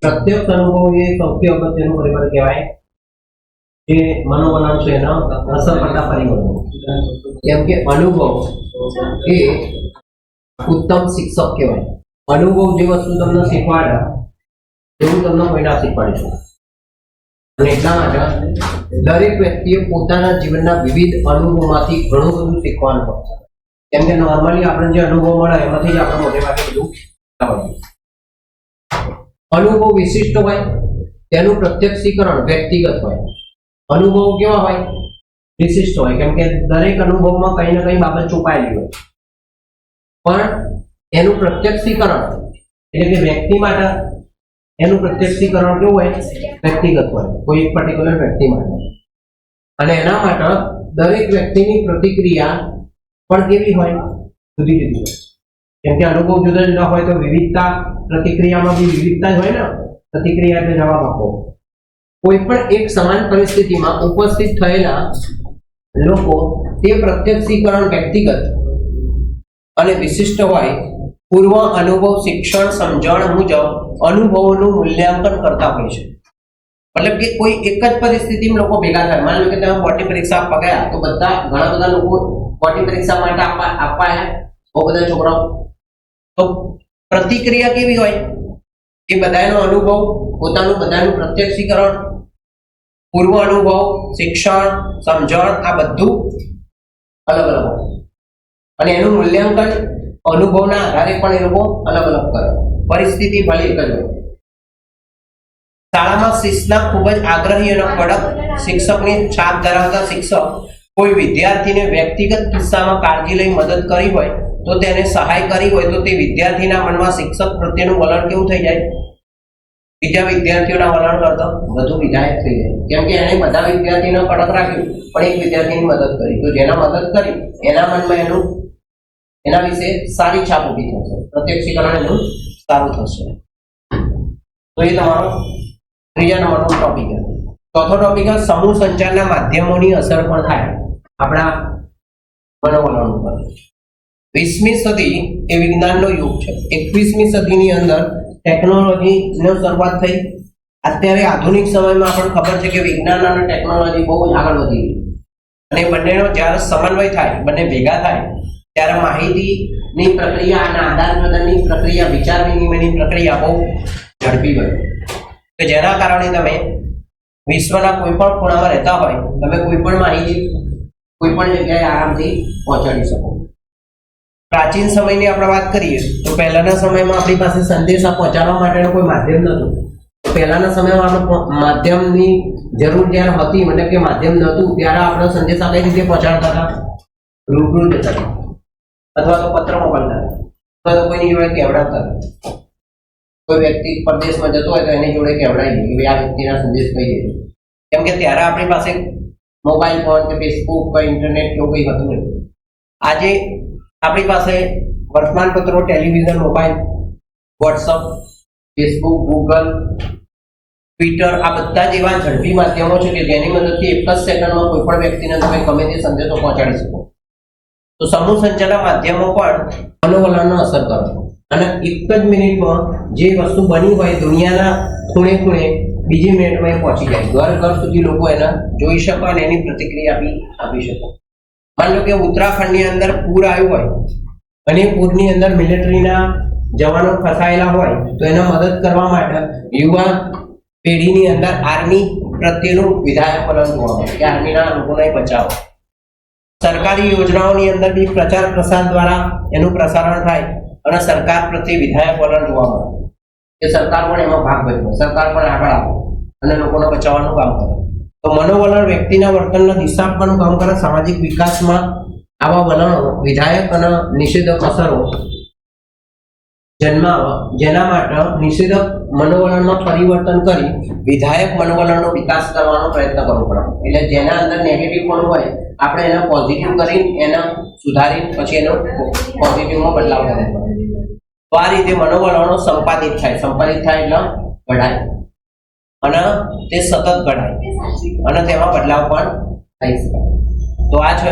પ્રત્યક્ષ અનુભવ એ સૌથી અગત્યનું પરિબળ કહેવાય જે મનોવલણ છે એના અસર પડતા પરિબળો. કેમ કે અનુભવ એ ઉત્તમ શિક્ષક કહેવાય. અનુભવ જે વસ્તુ તમને શીખવાડે એવું તમને કોઈ ના શીખવાડી શકે અને એટલા માટે દરેક વ્યક્તિએ પોતાના જીવનના વિવિધ અનુભવમાંથી ઘણું બધું શીખવાનું છે. કેમ કે નોર્મલી આપણે જે અનુભવ મળે એમાંથી જ આપણે મોટે ભાગે બધું અનુભવ વિશિષ્ટ હોય, તેનું પ્રત્યક્ષીકરણ વ્યક્તિગત હોય. અનુભવ કેવા હોય? વિશિષ્ટ હોય, કેમ કે દરેક અનુભવમાં કંઈ ને કંઈ બાબત છુપાયેલી હોય. પણ એનું પ્રત્યક્ષીકરણ, એટલે કે વ્યક્તિ માટે એનું પ્રત્યક્ષીકરણ કેવું હોય? વ્યક્તિગત હોય, કોઈ એક પર્ટિક્યુલર વ્યક્તિ માટે. અને એના માટે દરેક વ્યક્તિની પ્રતિક્રિયા પણ કેવી હોય? જુદી જુદી હોય. કેમ કે અનુભવ જુદા જુદા હોય તો વિવિધતા પ્રતિક્રિયામાં બી વિવિધતા જ હોય ને. પ્રતિક્રિયા એટલે જવાબ આપો. કોઈ પણ એક સમાન પરિસ્થિતિમાં ઉપસ્થિત થયેલા લોકો તે પ્રત્યક્ષીકરણ વ્યક્તિગત અને વિશિષ્ટ હોય. પૂર્વ અનુભવ, શિક્ષણ, સમજણ મુજબ અનુભવોનું મૂલ્યાંકન કરતા હોય છે. મતલબ કે કોઈ એક જ પરિસ્થિતિમાં લોકો ભેગા થાય. માની લો કે તમે બોર્ડની પરીક્ષા આપવા ગયા, તો બધા ઘણા બધા લોકો બોર્ડની પરીક્ષા માટે આપવા આપવા આવ્યા બહુ બધા છોકરાઓ. તો પ્રતિક્રિયા કેવી હોય? એ બધાનો અનુભવ, પોતાનું બધાનું પ્રત્યક્ષીકરણ, પૂર્વ અનુભવ, શિક્ષણ, સમજણ, આ બધું અલગ અલગ હોય. અને એનું મૂલ્યાંકન અનુભવના આધારે પણ એ લોકો અલગ અલગ કરે. પરિસ્થિતિ ભલે એક શાળામાં શિસ્તના ખૂબ જ આગ્રહી અને કડક શિક્ષકની છાપ ધરાવતા શિક્ષક કોઈ વિદ્યાર્થીને વ્યક્તિગત કિસ્સામાં કાળજી લઈ મદદ કરી હોય તો તેને સહાય કરી હોય તો તે વિદ્યાર્થીના મનમાં શિક્ષક પ્રત્યેનું વલણ કેવું થઈ જાય? બીજા વિદ્યાર્થીઓના વલણ કરતા વધુ વિધાયક થઈ જાય. કેમ કે એને બધા વિદ્યાર્થીને કડક રાખ્યું, પણ એક વિદ્યાર્થીની મદદ કરી. તો જેના મદદ કરી, એના મનમાં એનું, એના વિશે સારી છાપ ઊભી થશે. પ્રત્યક્ષીકરણ એનું સારું થશે. તો એ તમારો ત્રીજા નંબરનો ટોપિક ચોથો ટોપિક સમૂહ સંચારના માધ્યમોની અસર પણ થાય. આપણા મનોવલણ ઉપર. વીસમી સદી એ વિજ્ઞાનનો યુગ છે. એકવીસમી સદીની અંદર ટેકનોલોજીનો શરૂઆત થઈ. અત્યારે આધુનિક સમયમાં આપણને ખબર છે કે વિજ્ઞાન અને ટેકનોલોજી બહુ આગળ વધી અને બંનેનો જ્યારે સમન્વય થાય, બંને ભેગા થાય, ત્યારે માહિતીની પ્રક્રિયા અને આદાન પ્રદાનની પ્રક્રિયા, વિચાર વિનિમયની પ્રક્રિયા બહુ ઝડપી ગઈ કે જેના કારણે તમે વિશ્વના કોઈ પણ ખૂણામાં રહેતા હોય, તમે કોઈ પણ માહિતી કોઈ પણ જગ્યાએ આરામથી પહોંચાડી શકો. પ્રાચીન સમયની આપણે વાત કરીએ, તો પહેલાના સમયમાં આપણી પાસે સંદેશા પહોંચાડવા માટેનું કોઈ માધ્યમ નહોતું. પહેલાના સમયમાં આપણે માધ્યમની જરૂર જ્યારે હતી મતલબ કે માધ્યમ નહોતું, ત્યારે આપણે સંદેશા કઈ રીતે પહોંચાડતા હતા? રૂબરૂ જતા અથવા તો પત્ર મોકલતા અથવા તો કોઈની જોડે કેવડાવતા હતા. કોઈ વ્યક્તિ પરદેશમાં જતો હોય તો એની જોડે કેવડાવી દે આ વ્યક્તિના સંદેશ કહી દેજો કેમ કે ત્યારે આપણી પાસે મોબાઈલ ફોન કે ફેસબુક કે ઇન્ટરનેટ એવું કંઈ હતું નહીં. આજે આપણી પાસે વર્તમાનપત્રો television mobile WhatsApp Facebook Google Twitter આ બધા જ એવા ઝડપી માધ્યમો છે કે જેની મદદથી એક જ સેકન્ડમાં કોઈ પણ વ્યક્તિને તમે ગમે તે સંદેશો પહોંચાડી શકો. તો સમૂહ સંચારના માધ્યમો પણ મનોવલણનો અસર કરે અને એક જ મિનિટમાં જે વસ્તુ બની હોય દુનિયાના ખૂણે ખૂણે બીજી મિનિટમાં એ પહોંચી જાય. ઘર ઘર સુધી લોકો એને જોઈ શકો અને એની પ્રતિક્રિયા બી આપી શકો. માની લો કે ઉત્તરાખંડની અંદર પૂર આવ્યું હોય અને પૂરની અંદર મિલિટરીના જવાનો ફસાયેલા હોય, તો એને મદદ કરવા માટે યુવા પેઢીની અંદર આર્મી પ્રત્યેનું વિધાયક વલણ જોવા મળે કે આર્મીના લોકોને બચાવો. સરકારી યોજનાઓની અંદર બી પ્રચાર પ્રસાર દ્વારા એનું પ્રસારણ થાય અને સરકાર પ્રત્યે વિધાયક વલણ જોવા મળે. કે સરકાર પણ એમાં ભાગ ભજવે. સરકાર પણ આગળ આવે અને લોકોને બચાવવાનું કામ કરે. તો મનોવલણ વ્યક્તિના વર્તનના દિશા આપવાનું કામ કરે, સામાજિક વિકાસમાં આવા વલણો વિધાયક અને નિષેધક અસરો જન્માવા, જેના માટે નિષેધક મનોવલણમાં પરિવર્તન કરી વિધાયક મનોવલણનો વિકાસ કરવાનો પ્રયત્ન કરવો પડે. એટલે જેના અંદર નેગેટિવ પણ હોય, આપણે એને પોઝિટિવ કરી એને સુધારી પછી એનો પોઝિટિવમાં બદલાવ કરવો પડે તો આ રીતે મનોવલણો સંપાદિત થાય. સંપાદિત થાય એટલે ઘડાય અને તે સતત ઘડાય અને તેમાં બદલાવ પણ થઈ શકે. તો આ છે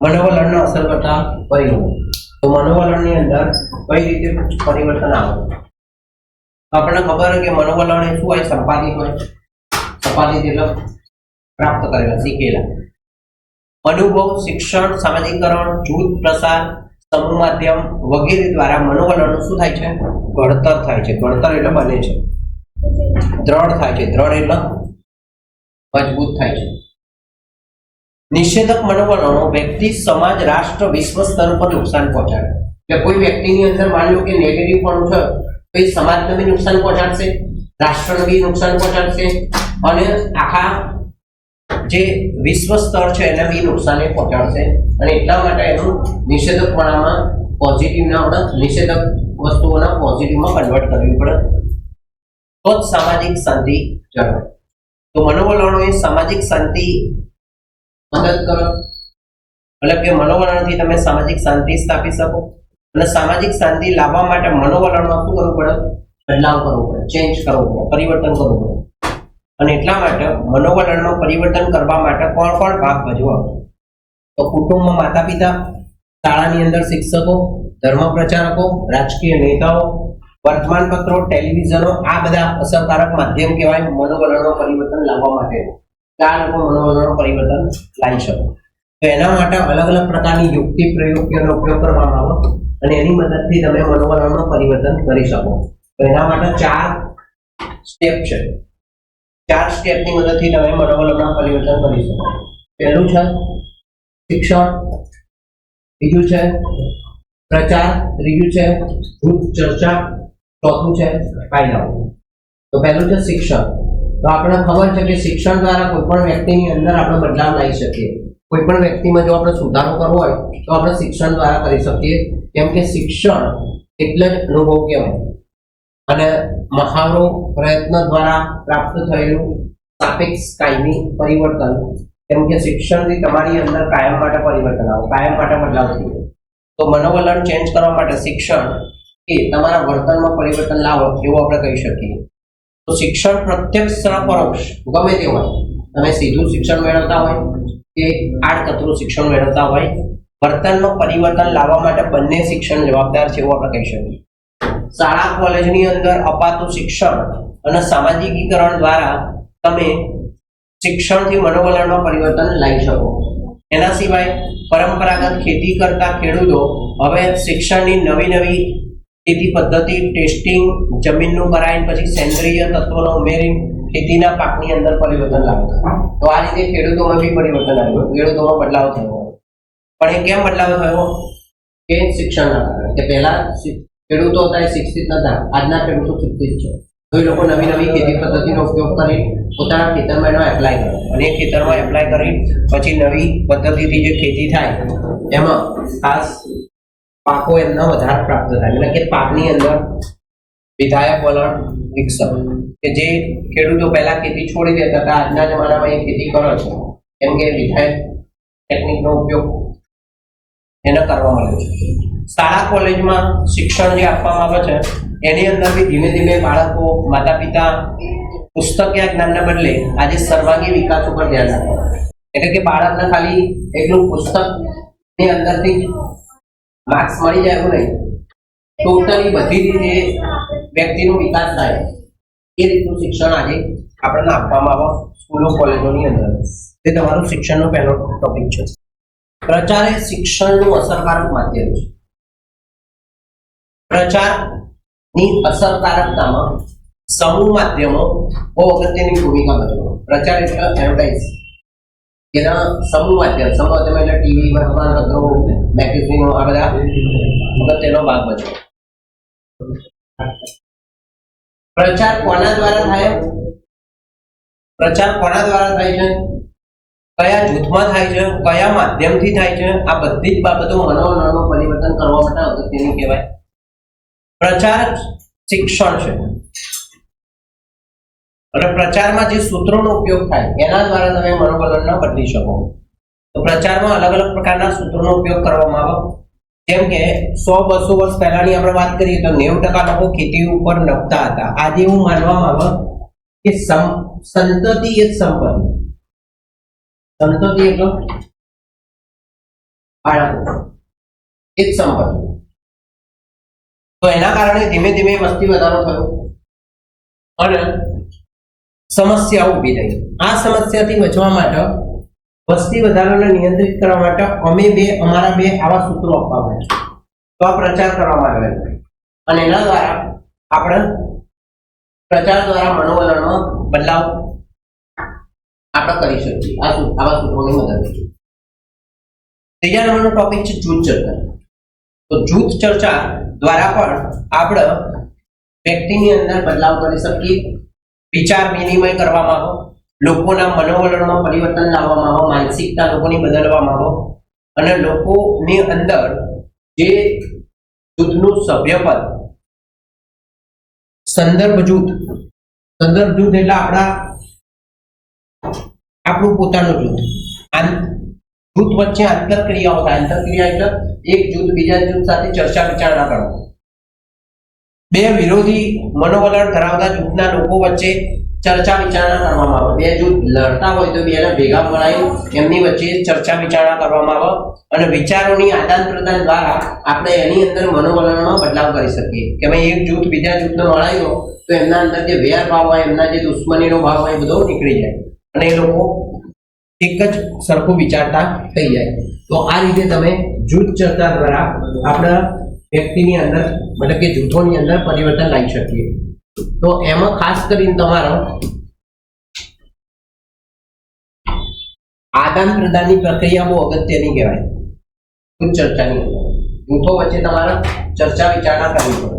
મનોવલણને અસર કરતા પરિબળો તો મનોવલણની અંદર કઈ રીતે પરિવર્તન આવે? આપણને ખબર કે મનોવલણ એ શું હોય? સંપાદિત હોય. સંપાદિત એટલે પ્રાપ્ત કરેલા, શીખેલા. અનુભવ, શિક્ષણ, સામાજિકરણ, જૂથ પ્રસાર સમૂહ માધ્યમ વગેરે દ્વારા મનોવલણનું શું થાય છે? ઘડતર થાય છે. ઘડતર એટલે બને છે. દ્રઢ થાય છે. દ્રઢ એટલે મજબૂત થાય છે. નિષેધક મનોવલણો વ્યક્તિ, સમાજ, રાષ્ટ્ર, વિશ્વ સ્તર પર નુકસાન પહોંચાડે. કે કોઈ વ્યક્તિની અંદર માની લો કે નેગેટિવ પણ છે, તો એ સમાજને બી નુકસાન પહોંચાડશે, રાષ્ટ્રને બી નુકસાન પહોંચાડશે અને આખા જે વિશ્વ સ્તર છે એને બી નુકસાન પહોંચાડશે. અને એટલા માટે એનું નિષેધકપણામાં પોઝિટિવના આપણે નિષેધક વસ્તુઓના પોઝિટિવમાં કન્વર્ટ કરવી પડે. તો જ સામાજિક શાંતિ જળવાય. તો મનોવલણો એ સામાજિક શાંતિ મદદ કરો. મતલબ કે મનોવલણથી તમે સામાજિક શાંતિ સ્થાપી શકો. અને સામાજિક શાંતિ લાવવા માટે મનોવલણમાં શું કરવું પડે? બદલાવ કરવો પડે ચેન્જ કરવો પડે, પરિવર્તન કરવું પડે. અને એટલા માટે મનોવલણમાં પરિવર્તન કરવા માટે કોણ કોણ ભાગ ભજવો? તો કુટુંબમાં માતા પિતા શાળાની અંદર શિક્ષકો, ધર્મ પ્રચારકો, રાજકીય નેતાઓ, વર્તમાનપત્રો, ટેલિવિઝનો આ બધા અસરકારક માધ્યમ કહેવાય મનોવલણમાં પરિવર્તન લાવવા માટે. ચાર લોકો મનોવલણમાં પરિવર્તન લાવી શકે. તો એના માટે અલગ અલગ પ્રકારની યુક્તિ પ્રયુક્તિઓનો ઉપયોગ કરવામાં આવે અને એની મદદથી તમે મનોવલણમાં પરિવર્તન કરી શકો. તો એના માટે ચાર સ્ટેપ છે. ચાર સ્ટેપની મદદથી તમે મનોવલણમાં પરિવર્તન કરી શકો. પહેલું છે શિક્ષણ, બીજું છે પ્રચાર, ત્રીજું છે જૂથ ચર્ચા, ચોથું છે ફાયદાઓ તો પહેલું છે શિક્ષણ. તો આપણે ખબર છે કે શિક્ષણ દ્વારા કોઈ પણ વ્યક્તિની અંદર આપણે બદલાવ લાવી શકીએ. કોઈ પણ વ્યક્તિમાં જો આપણે સુધારો કરવો હોય, તો આપણે શિક્ષણ દ્વારા કરી શકીએ. કેમ કે શિક્ષણ એટલે જ અનુભવ કહેવાય. અને મહારો પ્રયત્ન દ્વારા પ્રાપ્ત થયેલું સાપેક્ષ કાયમી પરિવર્તન, કેમ કે શિક્ષણથી તમારી અંદર કાયમ માટે પરિવર્તન આવે, કાયમ માટે બદલાવ થયો. તો મનોવલણ ચેન્જ કરવા માટે શિક્ષણ એ તમારા વર્તનમાં પરિવર્તન લાવો એવું આપણે કહી શકીએ. તો શિક્ષણ પ્રત્યક્ષ પરોક્ષ, ગમે તે હોય. તમે સીધું શિક્ષણ મેળવતા હોય કે આડકતરું શિક્ષણ મેળવતા હોય, વર્તનમાં પરિવર્તન લાવવા માટે બંને શિક્ષણ જવાબદાર છે એવું આપણે કહી શકીએ. શાળા કોલેજની અંદર અપાતું શિક્ષણ અને સામાજિકીકરણ દ્વારા તમે શિક્ષણથી મનોવલણમાં પરિવર્તન લાવી શકો. એના સિવાય પરંપરાગત ખેતી કરતા ખેડૂતો હવે શિક્ષણની નવી નવી ખેતી પદ્ધતિ, ટેસ્ટિંગ, જમીનનું કરાઈને પછી સેન્દ્રિય તત્વોનો ઉમેરી ખેતીના પાકની અંદર પરિવર્તન લાવ્યું તો આ રીતે ખેડૂતોમાં બી પરિવર્તન આવ્યું. ખેડૂતોમાં બદલાવ થયો. પણ એ કેમ બદલાવ થયો? કે શિક્ષણના કારણે. કે પહેલા ખેડૂતો હતા એ શિક્ષિત નતા આજના ખેડૂતો શિક્ષિત છે. તો એ લોકો નવી નવી ખેતી પદ્ધતિનો ઉપયોગ કરી પોતાના ખેતરમાં એનો એપ્લાય કરે. અને ખેતરમાં એપ્લાય કરી પછી નવી પદ્ધતિથી જે ખેતી થાય, એમાં ખાસ પાકો એમના વધારે પ્રાપ્ત થાય. એટલે કે પાકની અંદર વિધાયક વલણ વિકસે કે જે ખેડૂતો પહેલા ખેતી છોડી દેતા હતા, આજના જમાનામાં એ ખેતી કરે છે. કેમ કે વિધાયક ટેકનિકનો ઉપયોગ એને કરવા મળ્યો છે. શાળા કોલેજમાં શિક્ષણ જે આપવામાં આવે છે, એની અંદર બી ધીમે ધીમે બાળકો માતા પિતા પુસ્તકીય જ્ઞાનને બદલે આજે સર્વાંગી વિકાસ ઉપર ધ્યાન આપે એટલે કે બાળકને ખાલી એકલું પુસ્તકની અંદરથી માર્ક્સ મળી જાય એવું નહીં. ટોટલી બધી રીતે વ્યક્તિનો વિકાસ થાય. એ રીતનું શિક્ષણ આજે આપણને આપવામાં આવે સ્કૂલો, કોલેજોની અંદર. તે તમારું શિક્ષણનો પહેલો ટોપિક છે. પ્રચાર એ શિક્ષણનું અસરકારક માધ્યમ છે. પ્રચારની અસરકારકતામાં સમૂહ માધ્યમો બહુ અગત્યની ભૂમિકા ભજવે. પ્રચાર એટલે એડવર્ટાઇઝ એના સમૂહ માધ્યમ સમૂહ માધ્યમ એટલે ટીવી વર્તમાનપત્રો મેગેઝીનો આ બધા અગત્યનો ભાગ ભજવે. પ્રચાર કોના દ્વારા થાય? પ્રચાર કોના દ્વારા થાય છે? કયા જૂથમાં થાય છે? કયા માધ્યમથી થાય છે? આ બધી જ બાબતો મનોવલણનું પરિવર્તન કરવા માટે અગત્યની કહેવાય. પ્રચાર શિક્ષણ છે. અને પ્રચારમાં જે સૂત્રોનો ઉપયોગ થાય, એના દ્વારા તમે મનોવલણને બદલી શકો. તો પ્રચારમાં અલગ અલગ પ્રકારના સૂત્રોનો ઉપયોગ કરવામાં આવે. જેમ કે, સો બસો વર્ષ પહેલાની આપણે વાત કરીએ તો નેવું ટકા લોકો ખેતી ઉપર નભતા હતા. આજે એવું માનવામાં આવે કે સંતતિ એ સંપત્તિ. સંતતિ એટલે બાળકો. એ જ સંપત્તિ. તો એના કારણે ધીમે ધીમે વસ્તી વધારો થયો. અને સમસ્યાઓ ઊભી થઈ. આ સમસ્યાથી બચવા માટે વસ્તી વધારાને નિયંત્રિત કરવા માટે અમે બે, અમારા બે આવા સૂત્રો આપવામાં છે. તો આ પ્રચાર કરવામાં આવેલો અને એના દ્વારા આપણે પ્રચાર દ્વારા મનોવલણમાં બદલાવ આપણે કરી શકીએ. આ આવા સૂત્રોની મદદથી ત્રીજા નંબરનો ટોપિક છે જૂથ ચર્ચા. તો જૂથ ચર્ચા દ્વારા પણ આપણે વ્યક્તિની અંદર બદલાવ કરી શકીએ. વિચાર વિનિમય કરવામાં આવો. લોકોના મનોવલણમાં પરિવર્તન લાવવામાં આવો. માનસિકતા લોકોની બદલવામાં આવો. અને લોકોની અંદર જે જૂથનું સભ્યપદ, સંદર્ભ જૂથ સંદર્ભ જૂથ એટલે આપણા, આપણું પોતાનું જૂથ. જૂથ વચ્ચે આંતરક્રિયાઓ થાય. આંતરક્રિયા એટલે એક જૂથ બીજા જૂથ સાથે ચર્ચા વિચારણા કરો. બે વિરોધી મનોવલણ ધરાવતા જૂથના લોકો વચ્ચે ચર્ચા વિચારણા કરવામાં આવે. બે જૂથ લડતા હોય તો બેને ભેગા મળાવી એમની વચ્ચે ચર્ચા વિચારણા કરવામાં આવે અને વિચારોની આદાન પ્રદાન દ્વારા આપણે એની અંદર મનોવલણમાં બદલાવ કરી શકીએ. કે ભાઈ એક જૂથ બીજા જૂથને મળાવ્યો તો એમના અંદર જે વેર ભાવ હોય, એમના જે દુશ્મનીનો ભાવ હોય એ બધો નીકળી જાય. અને એ લોકો એક જ સરખું વિચારતા થઈ જાય. તો આ રીતે તમે જૂથ ચર્ચા દ્વારા આપણા વ્યક્તિની અંદર, મતલબ કે જૂથોની અંદર પરિવર્તન લાવી શકીએ. તો એમાં ખાસ કરીને તમારો આદાન પ્રદાનની પ્રક્રિયા બહુ અગત્યની કહેવાય. જૂથ ચર્ચાની અંદર. જૂથો વચ્ચે તમારે ચર્ચા વિચારણા કરવી પડે.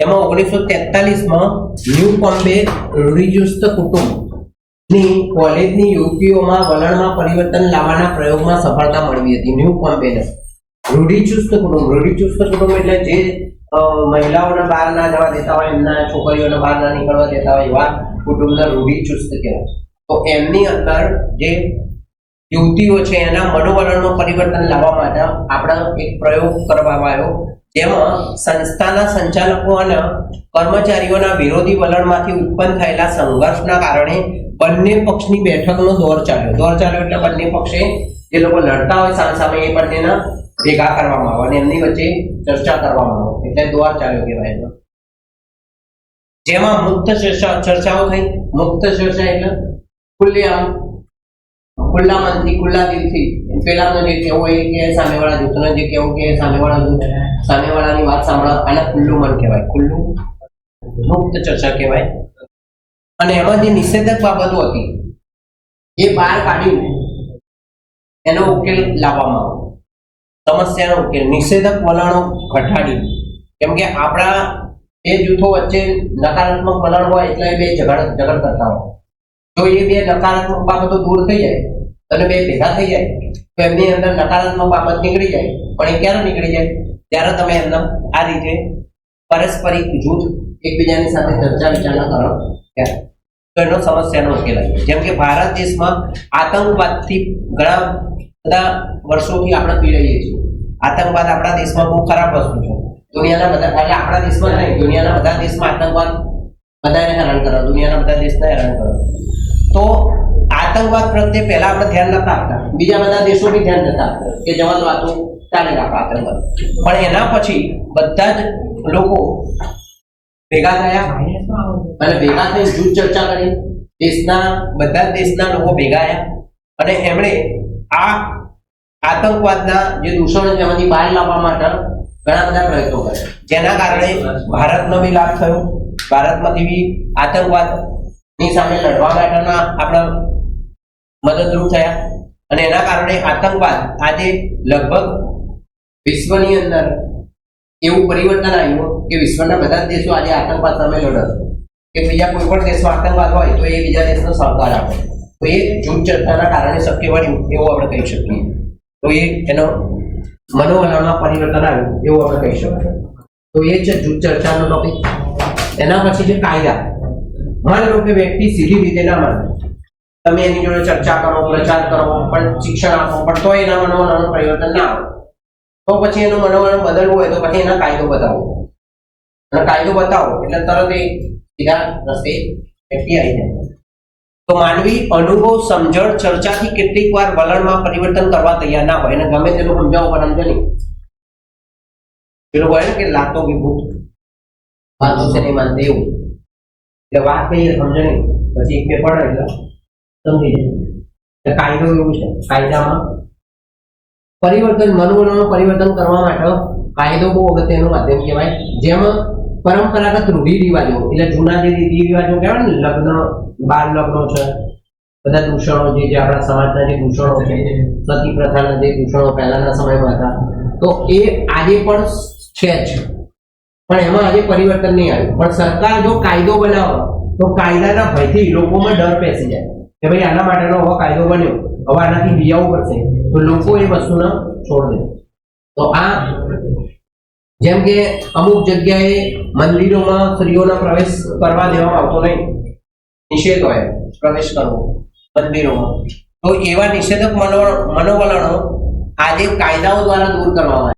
એમાં ઓગણીસો તેતાલીસમાં ન્યૂ બોમ્બે રૂઢિચુસ્ત કુટુંબ ની કોલેજની યુવતીઓમાં વલણમાં પરિવર્તન લાવવાના પ્રયોગમાં સફળતા મળવી હતી. ન્યૂ બોમ્બેને રૂઢિચુસ્ત કુટુંબ. રૂઢિચુસ્ત કુટુંબ એટલે જે મહિલાઓને બહાર ના જવા દેતા હોય, એમના છોકરીઓને બહાર ના નીકળવા દેતા હોય, એવા કુટુંબના રૂઢિચુસ્ત કહેવાય. તો એમની અંદર જે યુવતીઓ છે, એના મનોવલણમાં પરિવર્તન લાવવા માટે આપણે એક પ્રયોગ કરવામાં આવ્યો. જેમાં સંસ્થાના સંચાલકો અને કર્મચારીઓના વિરોધી વલણમાંથી ઉત્પન્ન થયેલા સંઘર્ષના કારણે બંને પક્ષની બેઠકનો દોર ચાલ્યો. દોર ચાલ્યો એટલે બંને પક્ષે જે લોકો લડતા હોય સામે સામે એ બંનેના ભેગા કરવામાં આવે અને એમની વચ્ચે ચર્ચા કરવામાં આવે. એટલે દોર ચાલ્યો કહેવાય એનો. જેમાં મુક્ત ચર્ચા, ચર્ચાઓ થઈ. મુક્ત ચર્ચા એટલે ખુલ્લી આમ ખુલ્લા મનથી, ખુલ્લા દિલથી. પેલાનો જે કેવું એ કે સામેવાળા જૂથનો જે કેવું કે સામેવાળા જૂથ, સામેવાળાની વાત સાંભળવા આને ખુલ્લું મન કહેવાય. ખુલ્લું મુક્ત ચર્ચા કહેવાય. અને એમાં જે નિષેધક બાબતો હતી, એ બહાર કાઢીને એનો ઉકેલ લાવવામાં આવ્યો. સમસ્યાનો ઉકેલ. નિષેધક વલણો ઘટાડી કેમ કે આપણા બે જૂથો વચ્ચે નકારાત્મક વલણ હોય એટલે એ બે ઝઘડ ઝઘડ કરતા હોય. જો એ બે નકારાત્મક બાબતો દૂર થઈ જાય અને બે ભેગા થઈ જાય, તો એમની અંદર નકારાત્મક બાબત નીકળી જાય. પણ એ ક્યારે નીકળી જાય? ત્યારે તમે એમના આ રીતે પારસ્પરિક જૂથ એકબીજાની સાથે ચર્ચા વિચારણા કરો તો સમસ્યાનો ઉકેલ આવ્યો. જેમ કે ભારત દેશમાં આતંકવાદથી ઘણા બધા વર્ષોથી આપણે પીડાઈએ છીએ. આતંકવાદ આપણા દેશમાં બહુ ખરાબ વસ્તુ છે. દુનિયાના બધા એટલે આપણા દેશમાં નહીં, દુનિયાના બધા દેશમાં આતંકવાદ બધાને હેરાન કરો દુનિયાના બધા દેશને હેરાન કરો તો આતંકવાદ પ્રત્યે પહેલા આપણે ધ્યાન નતા આપતા. બીજા બધા દેશો બી ધ્યાન નતા કે જવાનું આ ચાલે આતંકવાદ. પણ એના પછી બધા જ લોકો ભેગા થયા? અને ભેગા થઈ જૂથ ચર્ચા કરી. દેશના, બધા દેશના લોકો ભેગા થયા. અને એમણે આ આતંકવાદના જે દૂષણો છે, એમાંથી બહાર લાવવા માટે ઘણા બધા પ્રયત્નો કર્યા. જેના કારણે ભારતનો બી લાભ થયો. ભારતમાંથી બી આતંકવાદની સામે લડવા માટેના આપણા મદદરૂપ થયા. અને એના કારણે આતંકવાદ આજે લગભગ વિશ્વની અંદર એવું પરિવર્તન આવ્યું કે વિશ્વના બધા જ દેશો આજે આતંકવાદ સામે લડે કે બીજા કોઈ પણ દેશમાં આતંકવાદ હોય તો એ બીજા દેશનો સહકાર આપે તો એ જૂથ ચર્ચાના કારણે શક્ય બન્યું એવું આપણે કહી શકીએ. તો એ એનો મનોવલણમાં પરિવર્તન આવ્યું એવું આપણે કહી શકીએ. તો એ છે જૂથ ચર્ચાનો ટોપિક એના પછી છે કાયદા. માની લો કે વ્યક્તિ સીધી રીતે ના માને. તમે એની જોડે ચર્ચા કરો, પ્રચાર કરો, પણ શિક્ષણ આપો, પણ તો એના મનોવલણનું પરિવર્તન ના આવે. તો પછી એનું મનોવરણ બદલવું હોય તો પછી એના કાયદો બતાવો. અને કાયદો બતાવો એટલે તરત એ સીધા રસ્તે વ્યક્તિ આવી જાય. તો માનવી અનુભવ, સમજણ, ચર્ચાથી કેટલીક વાર વલણમાં પરિવર્તન કરવા તૈયાર ના હોય. અને ગમે તેનું સમજાવો, પણ નહીં. પેલું હોય ને કે લાતો વિભૂત વાતો છે નહીં માનતી એવું. એટલે વાત કહીએ સમજો નહીં. પછી એક પેપર એટલે સમજી જાય. કાયદો એવું છે. કાયદામાં પરિવર્તન મનોવલણમાં પરિવર્તન કરવા માટે કાયદો બહુ અગત્યનું માધ્યમ કહેવાય. જેમાં પરંપરાગત રૂઢિરિવાજો એટલે જૂના જે રીતિ રિવાજો કહેવાય ને, લગ્ન, બાળ લગ્નો છે, બધા દૂષણો જે જે આપણા સમાજના જે દૂષણો છે, સતી પ્રથાના જે દૂષણો પહેલાના સમયમાં હતા, તો એ આજે પણ છે જ. પણ એમાં આજે પરિવર્તન નહીં આવ્યું. પણ સરકાર જો કાયદો બનાવો, તો કાયદાના ભયથી લોકોમાં ડર બેસી જાય. કે ભાઈ આના માટેનો હવે કાયદો બન્યો. હવે આનાથી બિયાવું પડશે તો લોકો એ વસ્તુને છોડ દે. તો આ જેમ કે અમુક જગ્યાએ મંદિરોમાં સ્ત્રીઓના પ્રવેશ કરવા દેવામાં આવતો નહીં. નિષેધ હોય પ્રવેશ કરવો મંદિરોમાં. તો એવા નિષેધક મનો મનોવલણો આજે કાયદાઓ દ્વારા દૂર કરવામાં